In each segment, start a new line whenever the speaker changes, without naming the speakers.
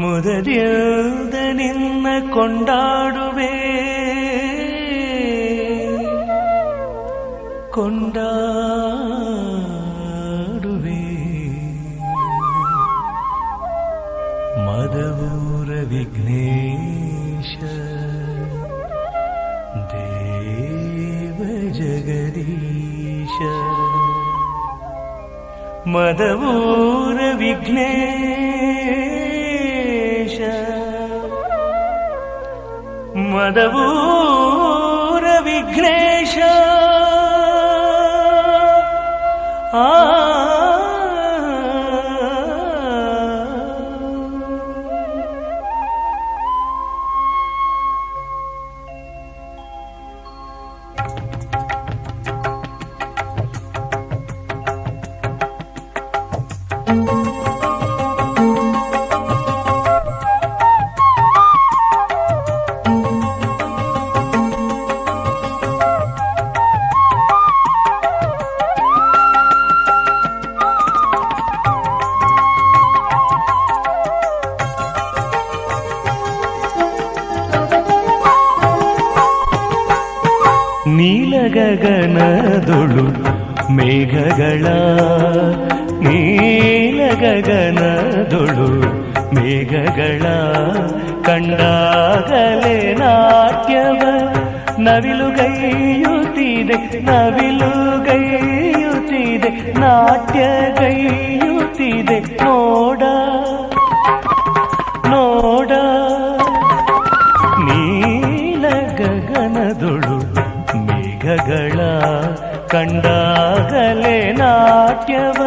मुदुल् दिन कोण्डाडुवे कोण्डारुवे मधूरविघ्नेश देव जगदीश मधपूरविघ्ने मदवूरविघ्नेश। आ ನೀಲಗಗನದೊಳು ಮೇಘಗಳ ನೀಲಗಗನದೊಳು ಮೇಘಗಳ ಕಂಡಾಗಲೇ ನಾಟ್ಯವ ನವಿಲುಗೈಯುತ್ತಿದೆ ನವಿಲುಗೈಯುತ್ತಿದೆ ನಾಟ್ಯ ಗೈಯುತ್ತಿದೆ ನೋಡ ನಾಟ್ಯವ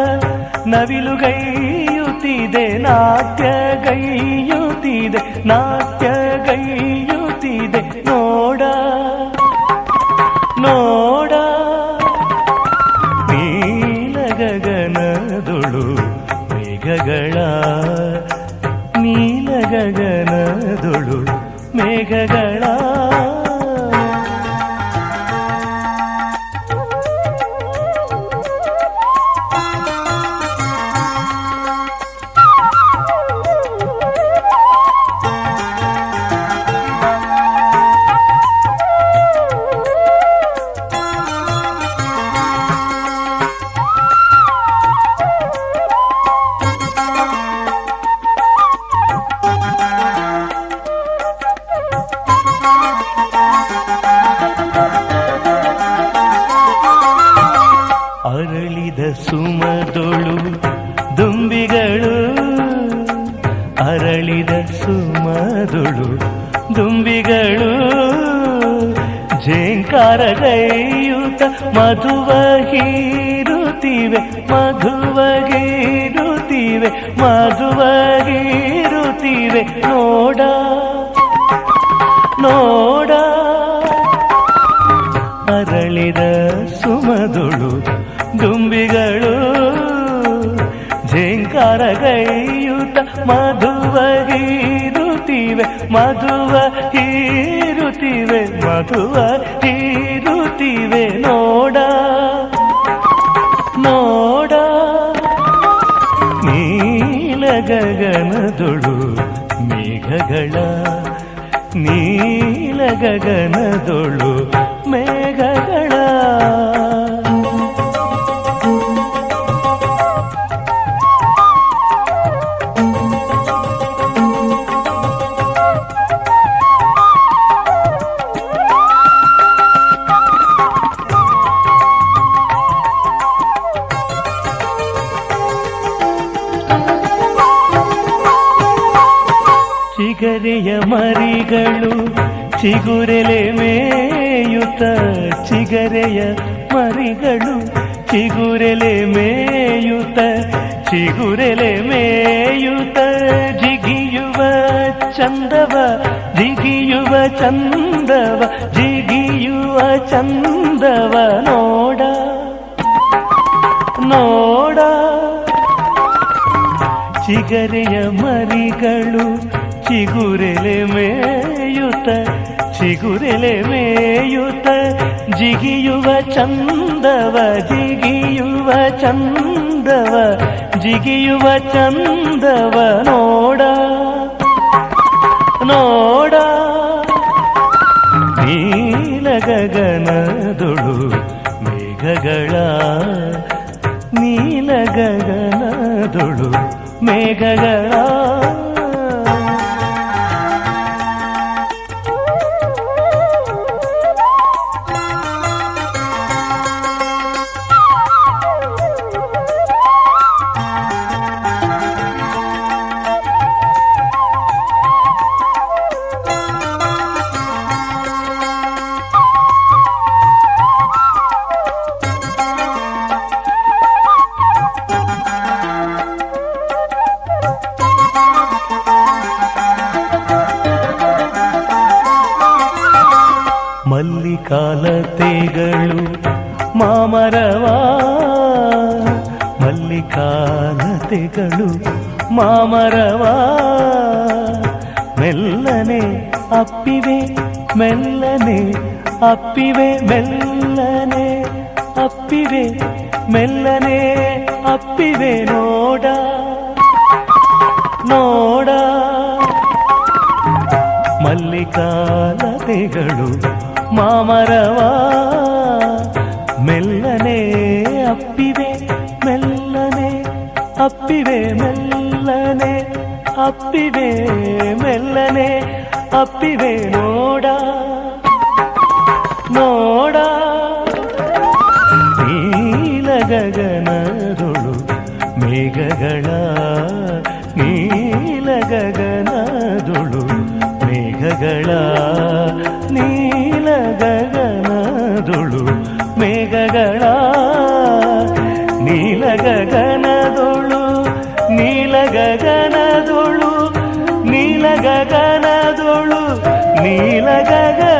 ನವಿಲುಗೈಯುತ್ತಿದೆ ನಾಟ್ಯಗೈಯುತ್ತಿದೆ ನಾಟ್ಯಗೈಯುತ್ತಿದೆ. ನೋಡ ನೋಡ ನೀಲ ಗಗನದೊಳು ಮೇಘಗಳ ನೀಲ ಗಗನದೊಳು ಮೇಘಗಳ. ಅರಳಿದ ಸುಮದೊಳು ದುಂಬಿಗಳು, ಅರಳಿದ ಸುಮದೊಳು ದುಂಬಿಗಳು ಮಧುವ ಹೀರುತ್ತಿವೆ ಮಧುವ ಗೀರುತ್ತಿವೆ ಮಧುವ ಗೀರುತ್ತಿವೆ ನೋಡ ನೋಡ, ಅರಳಿದ ಸುಮದುಳು ದುಂಬಿಗಳು ಝೇಂಕಾರಗೈಯುತ ಮಧುವ ಹೀರುತ್ತಿವೆ ಮಧುವ ಹೀರುತ್ತಿವೆ ಮಧುವ ಹೀರುತ್ತಿವೆ, ನೋಡ ನೋಡ. ನೀಲ ಗಗನದೊಳು ಮೇಘಗಳ ನೀಲ ಗಗನದೊಳು ಮರಿಗಳು ಚಿಗುರೆಲೆ ಮೇಯುತ್ತ ಚಿಗರೆಯ ಮರಿಗಳು ಚಿಗುರೆಲೆ ಮೇಯುತ್ತ ಚಿಗುರೆಲೆ ಮೇಯುತ್ತ ಜಿಗಿಯುವ ಚಂದವ ಜಿಗಿಯುವ ಚಂದವ ಜಿಗಿಯುವ ಚಂದವ ನೋಡ ನೋಡ. ಚಿಗರೆಯ ಮರಿಗಳು ಚಿಗುರೆಲೆ ಮೇಯುತ್ತ ಚಿಗುರೆಲೆ ಮೇಯುತ್ತ ಜಿಗಿಯುವ ಚಂದವ ಜಿಗಿಯುವ ಚಂದವ ಜಿಗಿಯುವ ಚಂದವ ನೋಡ ನೋಡ ನೀಲ ಗಗನದೊಳು ಮೇಘಗಳ ನೀಲ ಗಗನದೊಳು ಮೇಘಗಳ ಮಲ್ಲಿಕಾಲತೆಗಳು ಮಾಮರವಾ. ಮಲ್ಲಿಕಾಲತೆಗಳು ಮಾಮರವಾ. ಮೆಲ್ಲನೆ ಅಪ್ಪಿವೆ ಮೆಲ್ಲನೆ ಅಪ್ಪಿವೆ ಮೆಲ್ಲನೆ ಅಪ್ಪಿವೆ ಮೆಲ್ಲನೆ ಅಪ್ಪಿವೆ. ನೋಡ ನೋಡ. ಮಲ್ಲಿಕಾಲತೆಗಳು ಮಾಮರವ ಮೆಲ್ಲನೆ ಅಪ್ಪಿವೆ ಮೆಲ್ಲನೆ ಅಪ್ಪಿವೆ ಮೆಲ್ಲನೆ ಅಪ್ಪಿವೆ ಮೆಲ್ಲನೆ ಅಪ್ಪಿವೆ ನೋಡ ನೋಡ ನೀಲ ಗಗನದೊಳು ಮೇಘಗಳ ನೀಲ ಗಗನದೊಳು ಮೇಘಗಳ ಗಗನದೊಳು ನೀಲ ಗಗನದೊಳು ನೀಲ ಗಗನದೊಳು ನೀಲ ಗಗನ